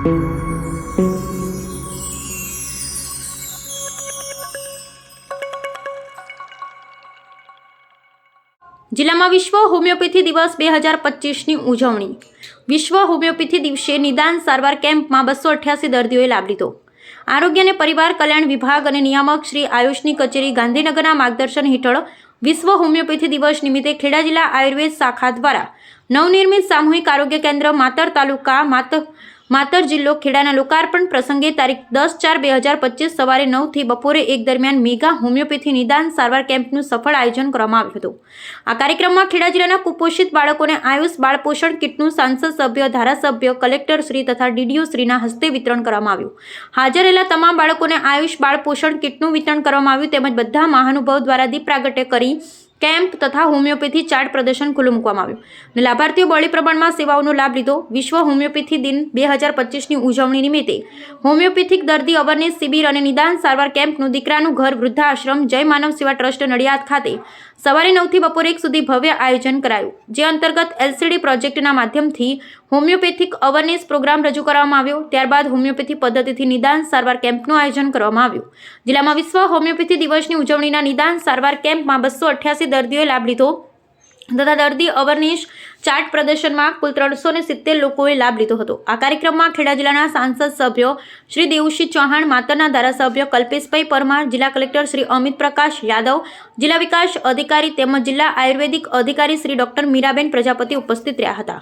જિલ્લામાં વિશ્વ હોમિયોપેથી દિવસ બે હજાર પચીસની ઉજવણી. વિશ્વ હોમિયોપેથી દિવસે નિદાન સારવાર કેમ્પમાં બસો અઠ્યાસી દર્દીઓએ લાભ લીધો. આરોગ્ય અને પરિવાર કલ્યાણ વિભાગ અને નિયામક શ્રી આયુષની કચેરી ગાંધીનગરના માર્ગદર્શન હેઠળ વિશ્વ હોમિયોપેથી દિવસ નિમિત્તે ખેડા જિલ્લા આયુર્વેદ શાખા દ્વારા નવનિર્મિત સામૂહિક આરોગ્ય કેન્દ્ર માતર તાલુકા માત માતર જિલ્લો ખેડાના લોકાર્પણ પ્રસંગે તારીખ દસ ચાર બે હજાર પચીસ સવારે નવથી બપોરે એક દરમિયાન મેગા હોમિયોપેથી નિદાન સારવાર કેમ્પનું સફળ આયોજન કરવામાં આવ્યું હતું. આ કાર્યક્રમમાં ખેડા જિલ્લાના કુપોષિત બાળકોને આયુષ બાળપોષણ કિટનું સાંસદ સભ્ય, ધારાસભ્ય, કલેક્ટર શ્રી તથા ડીડીઓ શ્રીના હસ્તે વિતરણ કરવામાં આવ્યું. હાજર રહેલા તમામ બાળકોને આયુષ બાળપોષણ કિટનું વિતરણ કરવામાં આવ્યું તેમજ બધા મહાનુભાવ દ્વારા દીપ પ્રાગટ્ય કરી કેમ્પ તથા હોમિયોપેથી ચાર્ટ પ્રદર્શન ખુલ્લું મૂકવામાં આવ્યું. અને લાભાર્થીઓ બહોળી પ્રમાણમાં સેવાઓનો લાભ લીધો. વિશ્વ હોમિયોપેથી દિન બે હજાર પચીસની ઉજવણી નિમિત્તે હોમિયોપેથિક દર્દી અવરનેસ શિબિર અને નિદાન સારવાર કેમ્પનું દીકરાનું ઘર વૃદ્ધાશ્રમ જય માનવ સેવા ટ્રસ્ટ નડિયાદ ખાતે સવારે નવથી બપોરે એક સુધી ભવ્ય આયોજન કરાયું, જે અંતર્ગત એલસીડી પ્રોજેક્ટના માધ્યમથી હોમિયોપેથિક અવેરનેસ પ્રોગ્રામ રજૂ કરવામાં આવ્યો. ત્યારબાદ હોમિયોપેથી પદ્ધતિથી નિદાન સારવાર કેમ્પનું આયોજન કરવામાં આવ્યું. જિલ્લામાં વિશ્વ હોમિયોપેથી દિવસની ઉજવણીના નિદાન સારવાર કેમ્પમાં બસો અઠ્યાસી દર્દીઓએ લાભ લીધો તથા દર્દી અવેરનેસ ચાર્ટ પ્રદર્શનમાં કુલ ત્રણસો ને સિત્તેર લોકોએ લાભ લીધો હતો. આ કાર્યક્રમમાં ખેડા જિલ્લાના સાંસદ સભ્યો શ્રી દેવુસિંહ ચૌહાણ, માતરના ધારાસભ્ય કલ્પેશભાઈ પરમાર, જિલ્લા કલેક્ટર શ્રી અમિત પ્રકાશ યાદવ, જિલ્લા વિકાસ અધિકારી તેમજ જિલ્લા આયુર્વેદિક અધિકારી શ્રી ડોક્ટર મીરાબેન પ્રજાપતિ ઉપસ્થિત રહ્યા હતા.